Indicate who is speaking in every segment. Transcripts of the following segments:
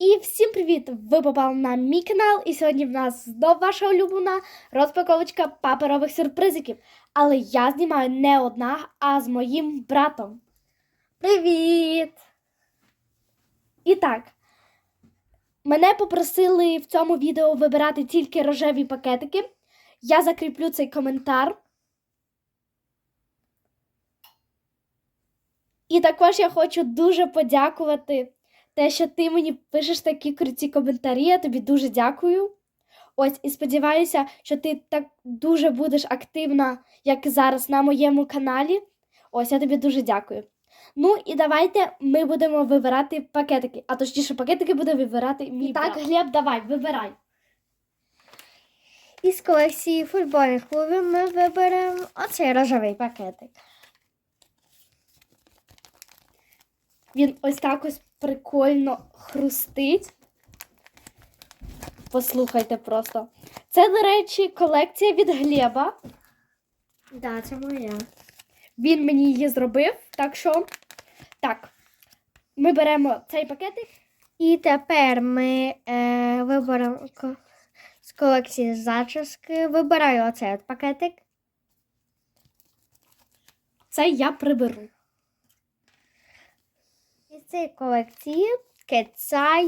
Speaker 1: І всім привіт! Ви попали на мій канал, і сьогодні в нас знов ваша улюблена розпаковочка паперових сюрпризиків. Але я знімаю не одна, а з моїм братом. Привіт! І так, мене попросили в цьому відео вибирати тільки рожеві пакетики. Я закріплю цей коментар. І також я хочу дуже подякувати те, що ти мені пишеш такі круті коментарі. Я тобі дуже дякую. Ось, і сподіваюся, що ти так дуже будеш активна, як зараз на моєму каналі. Ось, я тобі дуже дякую. Ну і давайте ми будемо вибирати пакетики. А точніше, пакетики буде вибирати мій
Speaker 2: Так,
Speaker 1: брат. Глеб, давай, вибирай.
Speaker 2: Із колекції футбольних клубів ми виберемо оцей рожевий пакетик.
Speaker 1: Він ось так ось прикольно хрустить. Послухайте просто. Це, до речі, колекція від Глеба.
Speaker 2: Да, це моя.
Speaker 1: Він мені її зробив. Так що, так, ми беремо цей пакетик.
Speaker 2: І тепер ми е, виберемо з колекції зачіски. Вибираю оцей от пакетик.
Speaker 1: Це я приберу.
Speaker 2: Цієї колекції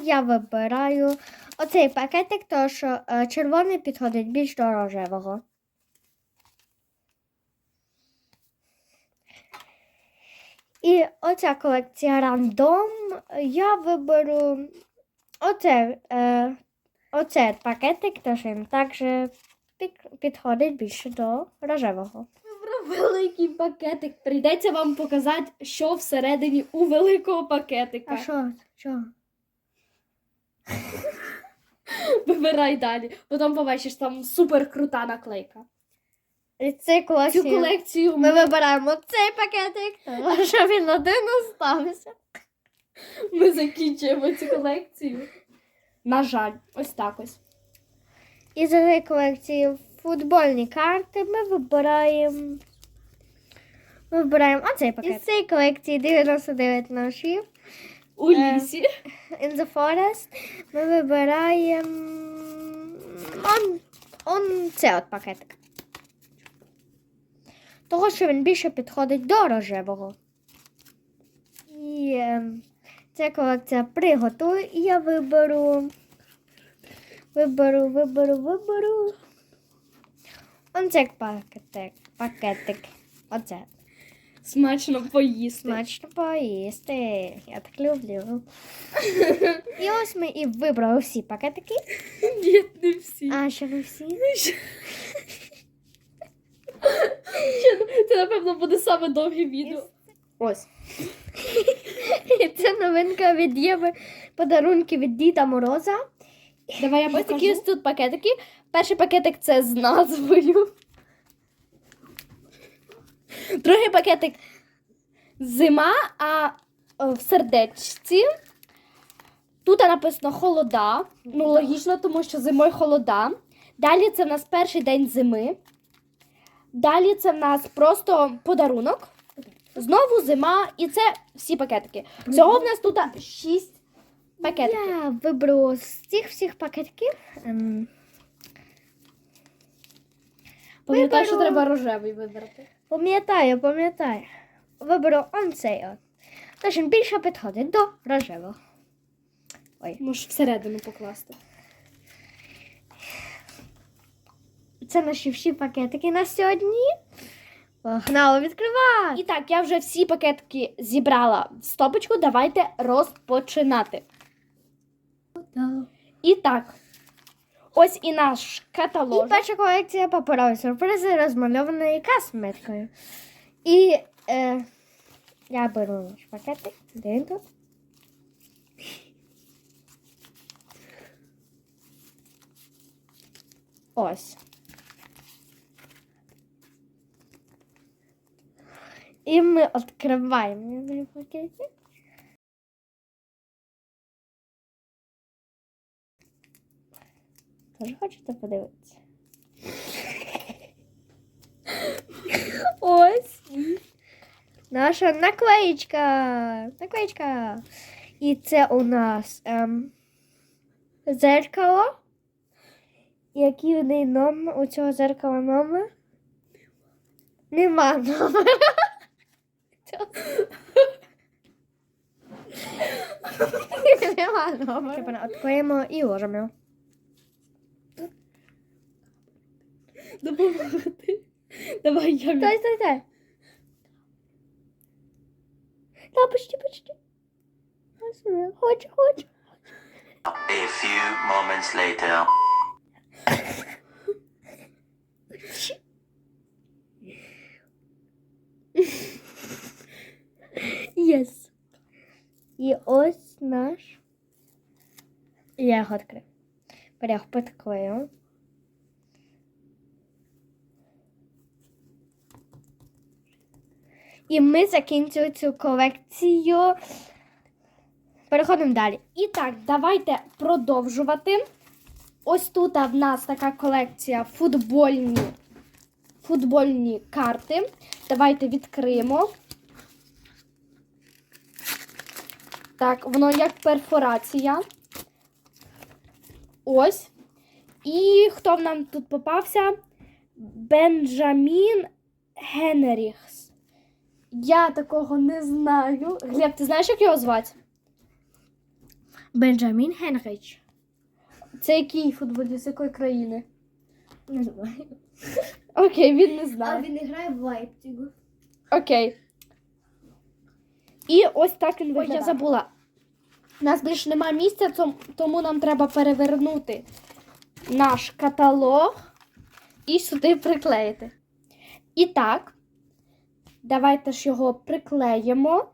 Speaker 2: я вибираю оцей пакетик, тому що е, червоний підходить більш до рожевого. І оця колекція рандом я виберу оце, е, оце пакетик, тож він також підходить більше до рожевого.
Speaker 1: Великий пакетик. Прийдеться вам показати, що всередині у великого пакетика.
Speaker 2: А що? Що?
Speaker 1: Вибирай далі. Потім побачиш, там супер крута наклейка.
Speaker 2: І цю
Speaker 1: Цю
Speaker 2: колекцію
Speaker 1: колекцію
Speaker 2: ми
Speaker 1: ми,
Speaker 2: вибираємо цей пакетик, тому що він один остався.
Speaker 1: ми закінчуємо цю колекцію. На жаль, ось так ось.
Speaker 2: І з цієї колекції футбольні карти ми вибираємо. Ми вибираємо оцей пакет. Із цієї колекції 99 ножів
Speaker 1: У
Speaker 2: Е.
Speaker 1: лісі.
Speaker 2: In the Forest ми вибираємо он, он це от пакетик. Того, що він більше підходить до рожевого. І е, ця колекція приготую, і я виберу. Виберу, виберу, виберу. Он цей пакетик. Пакетик. Оце.
Speaker 1: Смачно поїсти.
Speaker 2: Смачно поїсти. Я так люблю. І ось ми і вибрали всі пакетики.
Speaker 1: Ні, не всі.
Speaker 2: А ще не всі.
Speaker 1: Це, напевно, буде саме довге відео. Ось.
Speaker 2: І це новинка від Єви. Подарунки від Діда Мороза.
Speaker 1: Давай я ось такі ось тут пакетики. Перший пакетик це з назвою. Другий пакетик зима, а е, в сердечці. Тут написано холода. Ну, логічно, тому що зимою холода. Далі це в нас перший день зими. Далі це в нас просто подарунок. Знову зима, і це всі пакетики. Всього в нас тут 6 пакетиків.
Speaker 2: Я виберу з цих всіх пакетків. ем,
Speaker 1: Пам'ятаю, що треба рожевий вибрати.
Speaker 2: Пам'ятаю, пам'ятаю. Виберу он цей от. Тож він більше підходить до рожевого. Ой.
Speaker 1: Можеш всередину покласти.
Speaker 2: Це наші всі пакетики на сьогодні. Погнали відкривати.
Speaker 1: І так, я вже всі пакетики зібрала в стопочку. Давайте розпочинати. І так, ось і наш каталог.
Speaker 2: І перша колекція паперові сюрпризи розмальованої косметикою. І е, я беру наш пакетик. Де він тут?
Speaker 1: Ось.
Speaker 2: І ми відкриваємо пакетик. Тоже хочете подивитися? Ось. Наша наклеїчка. Наклеїчка. І це у нас ем, зеркало. Який в неї номер? У цього зеркала номер? Нема номера. Нема номера. Відкриємо і ложимо.
Speaker 1: Допомогти. Давай я
Speaker 2: Стой, стой, стой. Да, почти, почти. Хочу, хочу.
Speaker 3: A few moments later.
Speaker 2: Єс. І ось наш. Я його відкрив. Берег підклею. І ми закінчили цю колекцію. Переходимо далі.
Speaker 1: І так, давайте продовжувати. Ось тут в нас така колекція футбольні, футбольні карти. Давайте відкриємо. Так, воно як перфорація. Ось. І хто в нам тут попався? Бенджамін Генеріхс. Я такого не знаю. Глеб, ти знаєш, як його звати?
Speaker 2: Бенджамін Генрич.
Speaker 1: Це який футболіст з якої країни?
Speaker 2: Не знаю.
Speaker 1: Окей, він не знає.
Speaker 2: він грає в Лейпцигу.
Speaker 1: Окей. І ось так він
Speaker 2: Ой,
Speaker 1: виглядає.
Speaker 2: я
Speaker 1: Я забула. У нас більше немає місця, цом- тому нам треба перевернути наш каталог і сюди приклеїти. І так, давайте ж його приклеїмо.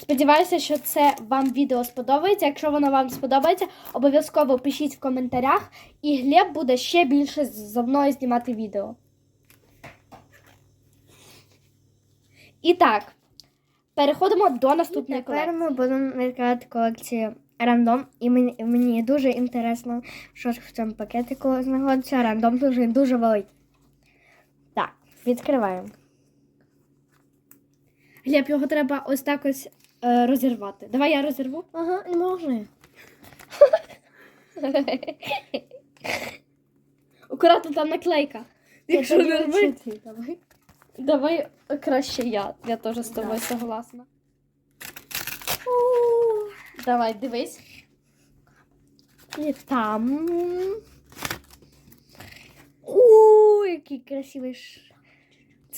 Speaker 1: Сподіваюся, що це вам відео сподобається. Якщо воно вам сподобається, обов'язково пишіть в коментарях, і Глеб буде ще більше з- зі мною знімати відео. І так, переходимо до наступної
Speaker 2: Тепер ми будемо відкривати колекцію рандом. І мені, мені дуже інтересно, що ж в цьому пакетику знаходиться. Рандом дуже дуже великий. Відкриваємо.
Speaker 1: Глеб, його треба ось так ось е, розірвати. Давай я розірву.
Speaker 2: Ага, не можна.
Speaker 1: Акуратно там наклейка. Якщо не робити.
Speaker 2: давай.
Speaker 1: Давай краще я. Я теж з тобою согласна. Давай, дивись.
Speaker 2: І там. У, який красивий.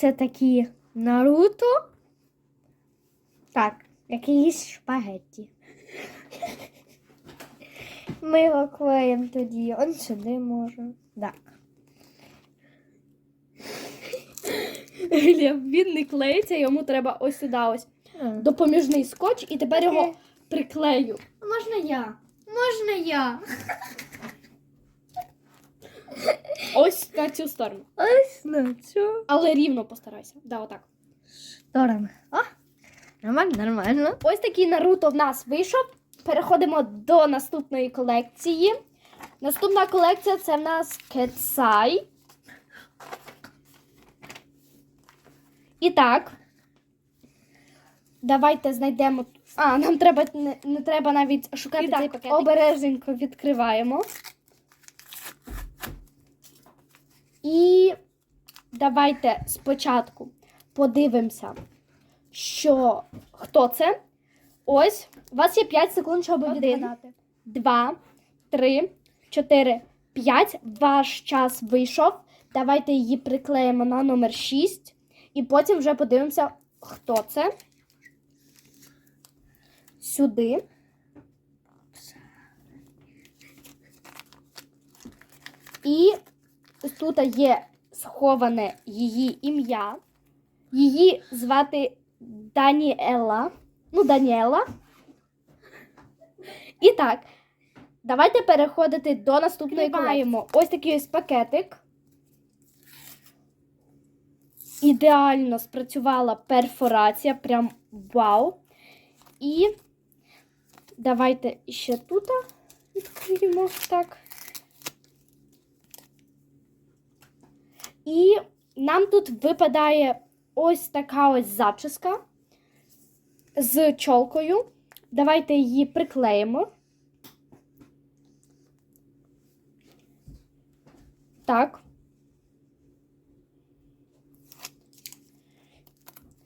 Speaker 2: Це такі Наруто. Так, якісь шпагетті. Ми його клеїмо тоді. Он сюди може. Так.
Speaker 1: Він не клеїться, йому треба ось сюди ось допоміжний скотч, і тепер його приклею.
Speaker 2: Можна я? Можна я?
Speaker 1: Ось на цю сторону.
Speaker 2: Ось на цю
Speaker 1: Але рівно постарайся. Да, отак.
Speaker 2: сторону. О, нормально, нормально.
Speaker 1: Ось такий Наруто в нас вийшов. Переходимо до наступної колекції. Наступна колекція це в нас Кетсай. І так. Давайте знайдемо. А, нам треба не, не треба навіть шукати
Speaker 2: І
Speaker 1: цей пакет.
Speaker 2: пакетик.
Speaker 1: Обережненько відкриваємо. І давайте спочатку подивимося, що хто це. Ось, у вас є 5 секунд, щоб відгадати. Два, три, чотири, п'ять. Ваш час вийшов. Давайте її приклеїмо на номер 6. І потім вже подивимося, хто це. Сюди. І тут є сховане її ім'я. Її звати Даніела. Ну, Даніела. І так, давайте переходити до наступної
Speaker 2: Відкриваємо.
Speaker 1: Ось такий ось пакетик. Ідеально спрацювала перфорація, прям вау. І давайте ще тут відкриємо так. І нам тут випадає ось така ось зачіска з чолкою. Давайте її приклеїмо. Так.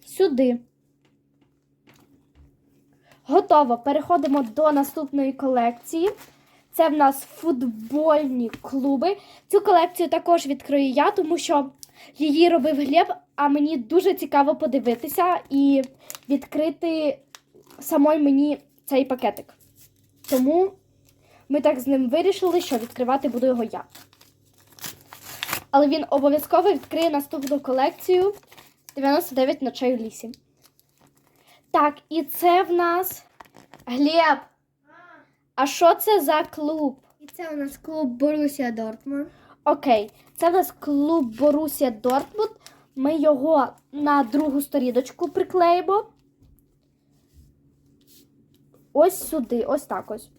Speaker 1: Сюди. Готово. Переходимо до наступної колекції. Це в нас футбольні клуби. Цю колекцію також відкрию я, тому що її робив Глеб, а мені дуже цікаво подивитися і відкрити самой мені цей пакетик. Тому ми так з ним вирішили, що відкривати буду його я. Але він обов'язково відкриє наступну колекцію 99 ночей у лісі. Так, і це в нас Глеб. А що це за клуб?
Speaker 2: І це у нас клуб Борусія Дортмунд.
Speaker 1: Окей, це в нас клуб Борусія Дортмунд. Ми його на другу сторіночку приклеїмо. Ось сюди, ось так ось.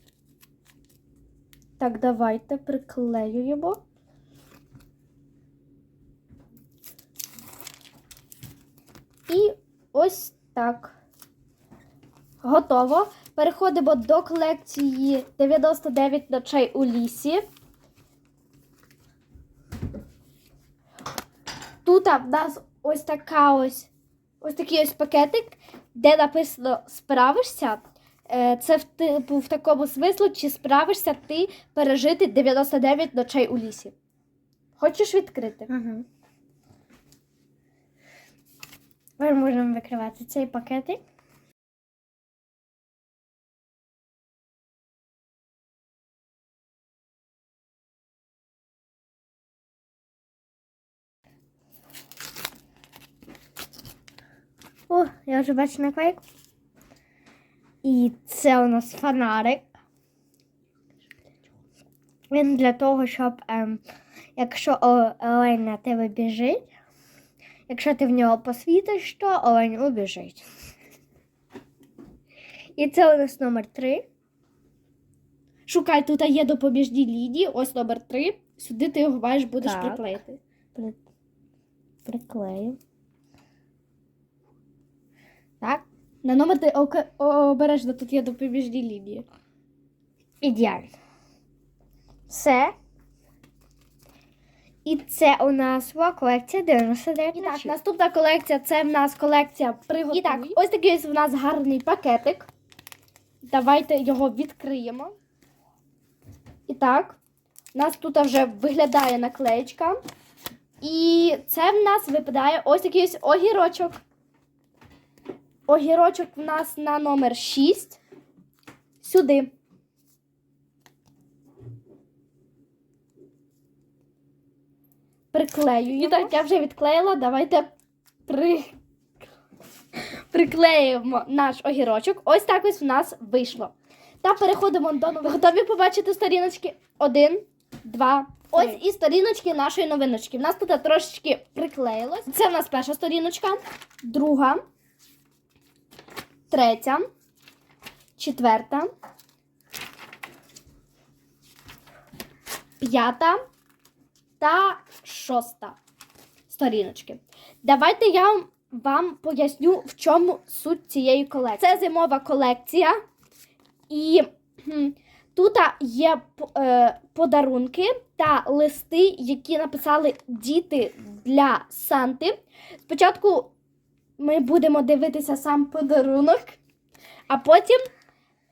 Speaker 1: Так, давайте приклеюємо. І ось так. Готово. Переходимо до колекції 99 ночей у лісі. Тут в нас ось така ось ось такий ось пакетик, де написано справишся. Е, Це в, типу, в такому смислу, чи справишся ти пережити 99 ночей у лісі. Хочеш відкрити?
Speaker 2: Ага. Ми можемо викривати цей пакетик. О, я вже бачу наклейку. І це у нас фонарик. Він для того, щоб ем, якщо олень на тебе біжить, якщо ти в нього посвітиш, то олень убіжить. І це у нас номер 3.
Speaker 1: Шукай, тут є допоміжні лінії, ось номер 3. Сюди ти його маєш будеш
Speaker 2: Так.
Speaker 1: приклеїти.
Speaker 2: При... Приклею. Так,
Speaker 1: На номер ти обережно тут є допоміжні лінії.
Speaker 2: ідеально. Все. І це у нас була колекція 99
Speaker 1: І так, наступна колекція це в нас колекція приготуй. І так, ось такий ось в нас гарний пакетик. Давайте його відкриємо. І так, у нас тут вже виглядає наклеєчка. І це в нас випадає ось такий ось огірочок. Огірочок в нас на номер 6. Сюди. Приклею. І так, я вже відклеїла. Давайте при... приклеїмо наш огірочок. Ось так ось в нас вийшло. Та переходимо до нових. Готові побачити сторіночки? Один, два. Ось і сторіночки нашої новиночки. В нас тут трошечки приклеїлось. Це в нас перша сторіночка, друга, третя, четверта, п'ята та шоста сторіночки. Давайте я вам поясню, в чому суть цієї колекції. Це зимова колекція, і тут є е, подарунки та листи, які написали діти для Санти. Спочатку ми будемо дивитися сам подарунок, а потім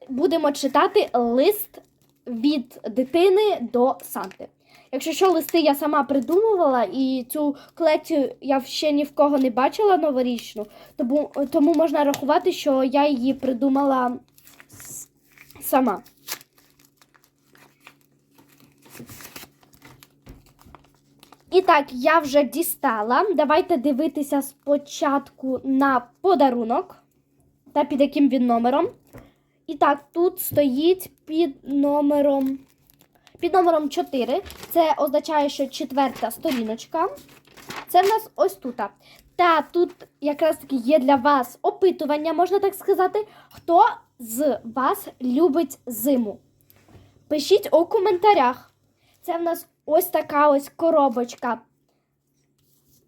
Speaker 1: будемо читати лист від дитини до Санти. Якщо що, листи я сама придумувала, і цю колекцію я ще ні в кого не бачила новорічну, тому, тому можна рахувати, що я її придумала сама. І так, я вже дістала. Давайте дивитися спочатку на подарунок та під яким він номером. І так, тут стоїть під номером. Під номером 4. Це означає, що четверта сторіночка. Це в нас ось тут. Та тут якраз таки є для вас опитування, можна так сказати. Хто з вас любить зиму? Пишіть у коментарях. Це в нас ось така ось коробочка.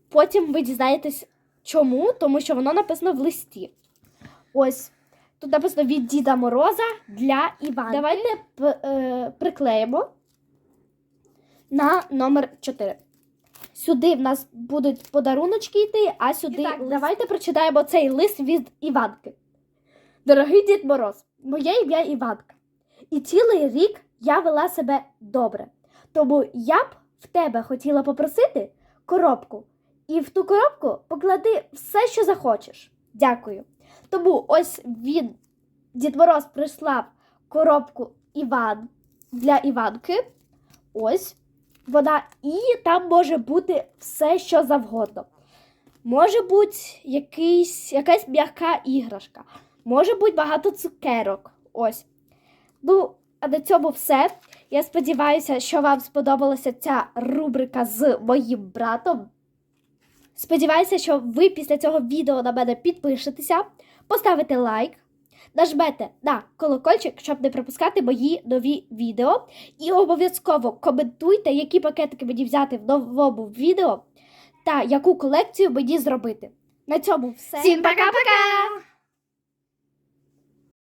Speaker 1: Потім ви дізнаєтесь чому, тому що воно написано в листі. Ось Тут написано від Діда Мороза для Івана. Давайте е, приклеїмо на номер 4. Сюди в нас будуть подаруночки йти, а сюди
Speaker 2: І так,
Speaker 1: давайте прочитаємо цей лист від Іванки. Дорогий Дід Мороз, моє ім'я Іванка. І цілий рік я вела себе добре. Тому я б в тебе хотіла попросити коробку. І в ту коробку поклади все, що захочеш. Дякую. Тому ось він, Дід Мороз, прислав коробку Іван для Іванки. Ось вона, і там може бути все, що завгодно. Може бути якийсь, якась м'яка іграшка, може бути багато цукерок. Ось. Ну, а на цьому все. Я сподіваюся, що вам сподобалася ця рубрика з моїм братом. Сподіваюся, що ви після цього відео на мене підпишетеся, поставите лайк, нажмете на колокольчик, щоб не пропускати мої нові відео. І обов'язково коментуйте, які пакетики мені взяти в новому відео та яку колекцію мені зробити. На цьому все.
Speaker 2: Всім пока-пока!